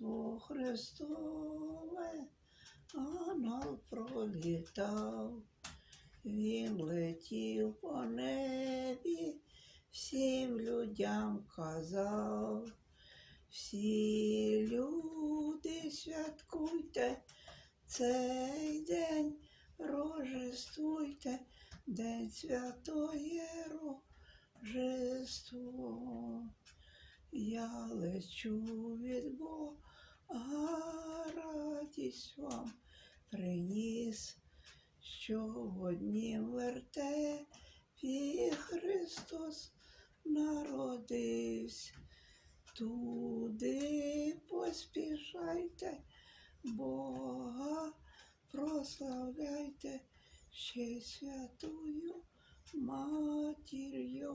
Рождество Христове, ангел пролітав, він летів по небі, всім людям казав. Всі люди святкуйте цей день, рожествуйте, день святоє Рождество. Я лечу від Бога, радість вам приніс, що в однім вертепі Христос народився. Туди поспішайте, Бога прославляйте ще святую матір'ю.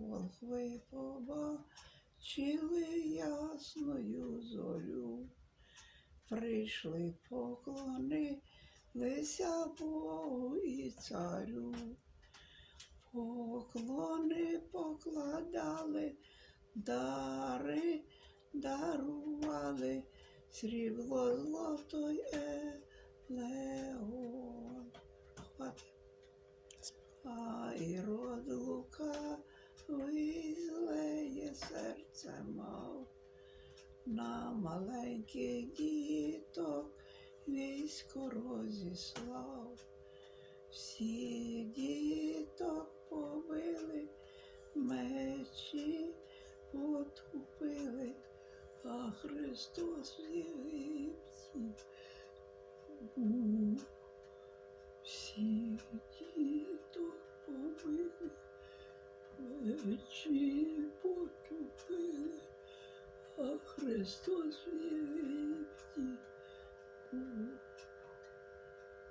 Волхви побачили ясною зорю, прийшли поклонилися Богу і царю. Поклони покладали, дари дарували, срібло злото й елеон. А ірод лука злеє серце мав, на маленьких діток військо розіслав. Всі діток побили, мечі потупили, а Христос в Єгипті мечі потупили, а Христос був.